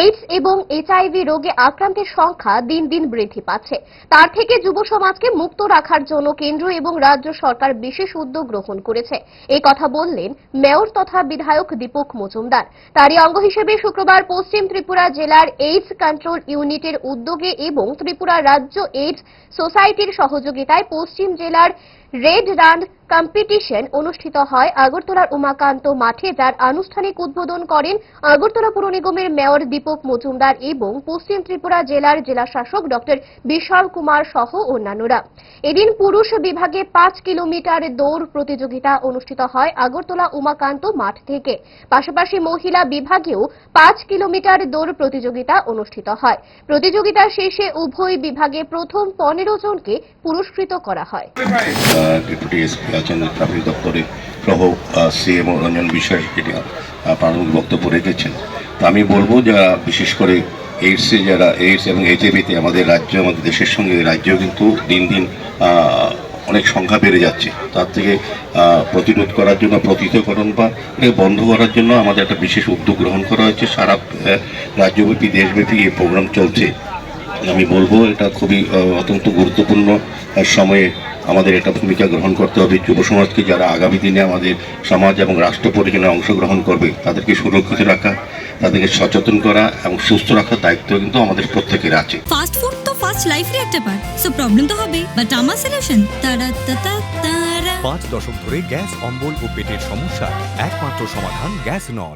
AIDS এবং HIV রোগে আক্রান্তের সংখ্যা দিন দিন বৃদ্ধি পাচ্ছে। তার থেকে যুব সমাজকে মুক্ত রাখার জন্য কেন্দ্র এবং রাজ্য সরকার বিশেষ উদ্যোগ গ্রহণ করেছে। এই কথা বললেন মেয়র তথা বিধায়ক দীপক মজুমদার। তারই অঙ্গ হিসেবে শুক্রবার পশ্চিম ত্রিপুরা জেলার এইডস কন্ট্রোল ইউনিটের উদ্যোগে এবং ত্রিপুরা রাজ্য এইডস সোসাইটির সহযোগিতায় পশ্চিম জেলার রেড রান কম্পিটিশন অনুষ্ঠিত হয় আগরতলার উমাকান্ত মাঠে যার আনুষ্ঠানিক উদ্বোধন করেন আগরতলা পুর নিগমের মেয়র দীপক মজুমদার এবং পশ্চিম ত্রিপুরা জেলার জেলা শাসক ডক্টর বিশাল কুমার সহ অন্যান্যরা। এদিন পুরুষ বিভাগে পাঁচ কিলোমিটার দৌড় প্রতিযোগিতা অনুষ্ঠিত হয় আগরতলা উমাকান্ত মাঠ থেকে। পাশাপাশি মহিলা বিভাগেও পাঁচ কিলোমিটার দৌড় প্রতিযোগিতা অনুষ্ঠিত হয়। প্রতিযোগিতা শেষে উভয় বিভাগে প্রথম পনেরো জনকে পুরস্কৃত করা হয়। রঞ্জন বিশ্বাস বক্তব্য রেখেছেন। তো আমি বলব যারা বিশেষ করে এইডসে যারা এইডস এবং এইচআইভিতে আমাদের রাজ্য, আমাদের দেশের সঙ্গে রাজ্যেও কিন্তু দিন দিন অনেক সংখ্যা বেড়ে যাচ্ছে। তার থেকে প্রতিরোধ করার জন্য, প্রতিতকরণ বা বন্ধ করার জন্য আমাদের একটা বিশেষ উদ্যোগ গ্রহণ করা হয়েছে সারা রাজ্যব্যাপী, দেশব্যাপী এই প্রোগ্রাম চলছে। আমি বলব, এটা খুবই অত্যন্ত গুরুত্বপূর্ণ সময়ে আমাদের একটা ভূমিকা গ্রহণ করতে হবে। যুব সমাজকে যারা আগামী দিনে আমাদের সমাজ এবং রাষ্ট্র পরিচালনায় অংশগ্রহণ করবে তাদেরকে সুরক্ষিত রাখা তাদেরকে সচেতন করা এবং সুস্থ রাখার দায়িত্ব কিন্তু আমাদের প্রত্যেকের আছে। ফাস্ট ফুড তো ফাস্ট লাইফের একটা পার্ট সো প্রবলেম তো হবে। বাট আমার সলিউশন তারা। পাঁচ দশক ধরে গ্যাস অম্বল ও পেটের সমস্যা একমাত্র সমাধান গ্যাস নল।